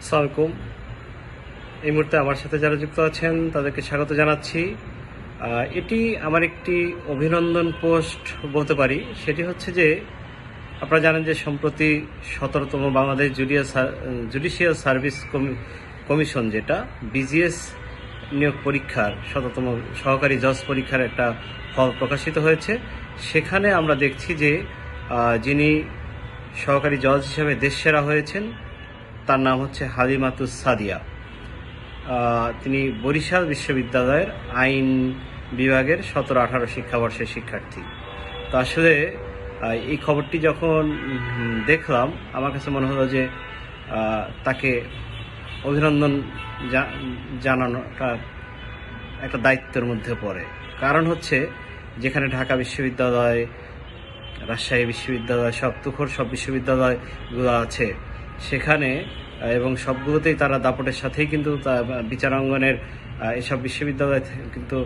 সালামালাইকুম এই মুহূর্তে আমার সাথে যারা যুক্ত আছেন, তাদেরকে স্বাগত জানাচ্ছি। এটি আমার একটি অভিনন্দন পোস্ট বলতে পারি। সেটি হচ্ছে যে, আপনারা জানেন যে সম্প্রতি সতেরোতম বাংলাদেশ জুডিয়া জুডিশিয়াল সার্ভিস কমি- কমিশন যেটা, বিজিএস নিয়োগ পরীক্ষার শততম সহকারী জজ পরীক্ষার একটা ফল প্রকাশিত হয়েছে। সেখানে আমরা দেখছি যে যিনি সহকারী জজ হিসেবে দেশ সেরা হয়েছেন তার নাম হচ্ছে হালিমাতুস সাদিয়া। তিনি বরিশাল বিশ্ববিদ্যালয়ের আইন বিভাগের সতেরো আঠারো শিক্ষাবর্ষের শিক্ষার্থী। তো আসলে এই খবরটি যখন দেখলাম, আমার কাছে মনে হলো যে তাকে অভিনন্দন জানানোটা একটা দায়িত্বের মধ্যে পড়ে। কারণ হচ্ছে, যেখানে ঢাকা বিশ্ববিদ্যালয়, রাজশাহী বিশ্ববিদ্যালয়, সব তুখর সব বিশ্ববিদ্যালয়গুলো আছে সেখানে এবং সবগুলোতেই তারা দাপটের সাথেই কিন্তু বিচারাঙ্গনের এসব বিশ্ববিদ্যালয় কিন্তু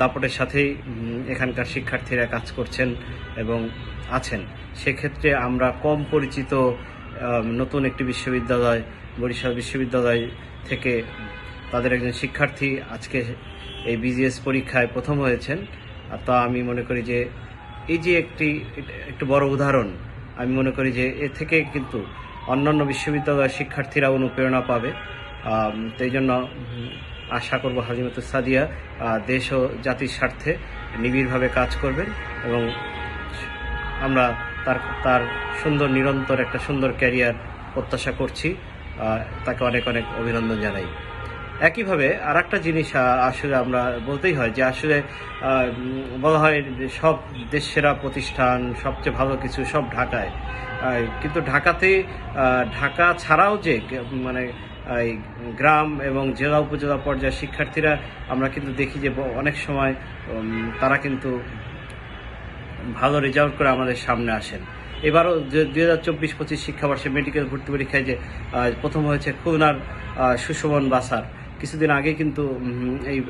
দাপটের সাথেই এখানকার শিক্ষার্থীরা কাজ করছেন এবং আছেন। সেক্ষেত্রে আমরা কম পরিচিত নতুন একটি বিশ্ববিদ্যালয়, বরিশাল বিশ্ববিদ্যালয় থেকে তাদের একজন শিক্ষার্থী আজকে এই বিজিএস পরীক্ষায় প্রথম হয়েছেন। তা আমি মনে করি যে, এই যে একটি, একটু বড় উদাহরণ, আমি মনে করি যে এ থেকে কিন্তু অন্যান্য বিশ্ববিদ্যালয়ের শিক্ষার্থীরা অনুপ্রেরণা পাবে। সেই জন্য আশা করব হাজিমত সাদিয়া দেশ ও জাতির স্বার্থে নিবিড়ভাবে কাজ করবেন এবং আমরা তার তার সুন্দর, নিরন্তর একটা সুন্দর ক্যারিয়ার প্রত্যাশা করছি। তাকে অনেক অনেক অভিনন্দন জানাই। একইভাবে আর একটা জিনিস আসলে আমরা বলতেই হয় যে আসলে বলা হয় সব দেশ সেরা প্রতিষ্ঠান, সবচেয়ে ভালো কিছু সব ঢাকায়। কিন্তু ঢাকাতে ঢাকা ছাড়াও যে মানে এই গ্রাম এবং জেলা উপজেলা পর্যায়ের শিক্ষার্থীরা, আমরা কিন্তু দেখি যে অনেক সময় তারা কিন্তু ভালো রেজাল্ট করে আমাদের সামনে আসেন। এবারও যে দু হাজার চব্বিশ পঁচিশ শিক্ষাবর্ষে মেডিকেল ভর্তি পরীক্ষায় যে প্রথম হয়েছে খুলনার সুশোভন বাসার। কিছুদিন আগে কিন্তু এই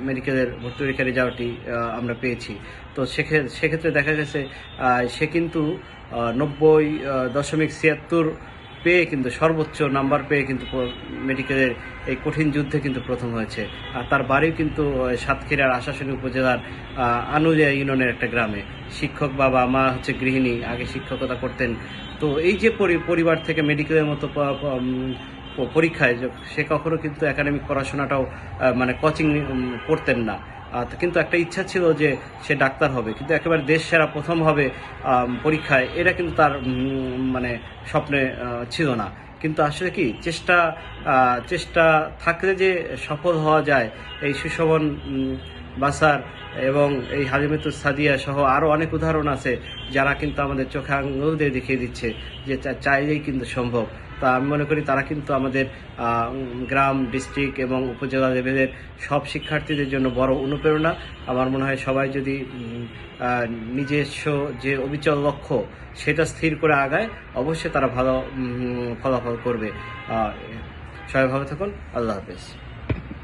মেডিকেলের ভর্তি পরীক্ষার রেজাল্টটি আমরা পেয়েছি। তো সেক্ষে- সেক্ষেত্রে দেখা গেছে সে কিন্তু নব্বই দশমিক ছিয়াত্তর পেয়ে কিন্তু, সর্বোচ্চ নাম্বার পেয়ে কিন্তু মেডিকেলের এই কঠিন যুদ্ধে কিন্তু প্রথম হয়েছে। আর তার বাড়িও কিন্তু সাতক্ষীরার আশাশুনি উপজেলার আনুজা ইউনিয়নের একটা গ্রামে। শিক্ষক বাবা, মা হচ্ছে গৃহিণী, আগে শিক্ষকতা করতেন। তো এই যে পরি- পরিবার থেকে মেডিকেলের মতো পরীক্ষায় সে কখনো কিন্তু একাডেমিক পড়াশোনাটাও মানে কোচিং করতেন না। কিন্তু একটা ইচ্ছা ছিল যে সে ডাক্তার হবে, কিন্তু একেবারে দেশ সেরা প্রথম হবে পরীক্ষায়, এটা কিন্তু তার মানে স্বপ্নে ছিল না। কিন্তু আসলে কি, চেষ্টা চেষ্টা থাকলে যে সফল হওয়া যায়, এই সুশোভন বাসার এবং এই হালিমেতুল সাদিয়া সহ আরও অনেক উদাহরণ আছে, যারা কিন্তু আমাদের চোখে আঙুল দিয়ে দেখিয়ে দিচ্ছে যে চাইলেই কিন্তু সম্ভব। তা আমি মনে করি তারা কিন্তু আমাদের গ্রাম ডিস্ট্রিক্ট এবং উপজেলা লেভেলের সব শিক্ষার্থীদের জন্য বড় অনুপ্রেরণা। আমার মনে হয় সবাই যদি নিজস্ব যে অবিচল লক্ষ্য সেটা স্থির করে আগায়, অবশ্যই তারা ভালো ফলাফল করবে। সবাই ভালো থাকুন। আল্লাহ হাফেজ।